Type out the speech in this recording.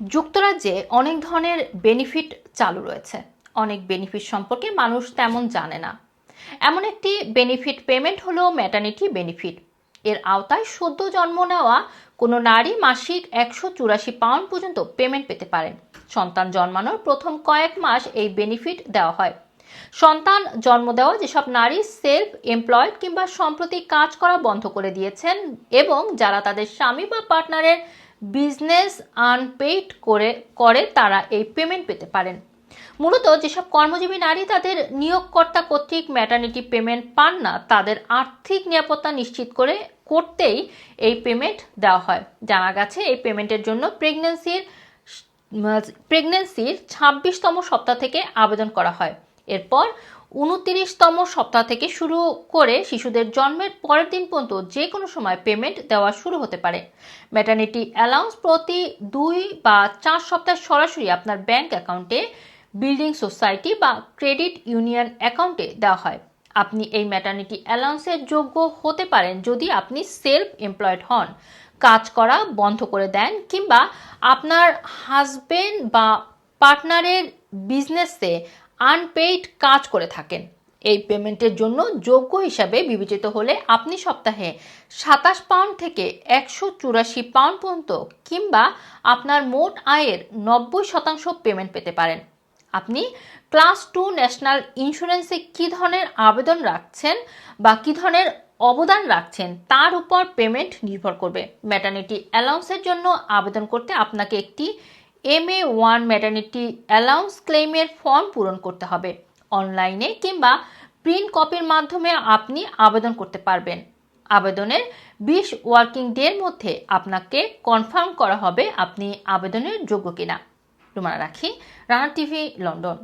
যুক্তরাজ্যে অনেক ধরনের বেনিফিট চালু রয়েছে। অনেক বেনিফিট সম্পর্কে মানুষ তেমন জানে না। এমন একটি বেনিফিট পেমেন্ট হলো ম্যাটার্নিটি বেনিফিট এর আওতায় সদ্য জন্ম নেওয়া কোনো নারী মাসিক একশো চুরাশি পাউন্ড পর্যন্ত পেমেন্ট পেতে পারেন। সন্তান জন্মানোর প্রথম কয়েক মাস এই বেনিফিট দেওয়া হয়। সন্তান জন্ম দেওয়া যেসব নারী সেলফ এমপ্লয়েড কিংবা সম্প্রতি কাজ করা বন্ধ করে দিয়েছেন এবং যারা তাদের স্বামী বা পার্টনারের বিজনেস আনপেইড করে করে তারা এই পেমেন্ট পেতে পারেন। মূলত যেসব কর্মজীবী নারী তাদের নিয়োগকর্তা কর্তৃক ম্যাটার্নিটি পেমেন্ট পান না, তাদের আর্থিক নিরাপত্তা নিশ্চিত করে, করতেই এই পেমেন্ট দেওয়া হয়। জানা গেছে, এই পেমেন্টের জন্য প্রেগন্যান্সির প্রেগন্যান্সির ছাব্বিশতম সপ্তাহ থেকে আবেদন করা হয়। এরপর উনতিরিশতম সপ্তাহ থেকে শুরু করে শিশুদের জন্মের পরের দিন পর্যন্ত যে কোনো সময় পেমেন্ট দেওয়া শুরু হতে পারে। ম্যাটার্নিটি অ্যালাউন্স প্রতি দুই বা চার সপ্তাহ সরাসরি আপনার ব্যাংক অ্যাকাউন্টে বিল্ডিং সোসাইটি বা ক্রেডিট ইউনিয়ন অ্যাকাউন্টে দেওয়া হয়। আপনি এই ম্যাটার্নিটি অ্যালাউন্সের যোগ্য হতে পারেন যদি আপনি সেলফ এমপ্লয়েড হন। কাজ করা বন্ধ করে দেন কিংবা আপনার হাজবেন্ড বা পার্টনারের বিজনেসে আনপেইড কাজ করে থাকেন। এই পেমেন্টের জন্য যোগ্য হিসাবে বিবেচিত হলে আপনি সপ্তাহে সাতাশ পাউন্ড থেকে একশো চুরাশি পাউন্ড পর্যন্ত কিংবা আপনার মোট আয়ের নব্বই শতাংশ পেমেন্ট পেতে পারেন। আপনি ক্লাস টু ন্যাশনাল ইন্স্যুরেন্সে কী ধরনের আবেদন রাখছেন বা কী ধরনের অবদান রাখছেন তার উপর পেমেন্ট নির্ভর করবে। ম্যাটার্নিটি অ্যালাউন্সের জন্য আবেদন করতে আপনাকে একটি M A one maternity allowance ক্লেমের form পূরণ করতে হবে। অনলাইনে কিংবা প্রিন্ট কপির মাধ্যমে আপনি আবেদন করতে পারবেন। আবেদনের বিশ ওয়ার্কিং ডের মধ্যে আপনাকে কনফার্ম করা হবে আপনি আবেদনের যোগ্য কিনা। রুমানা রাখি, রানা টিভি, লন্ডন।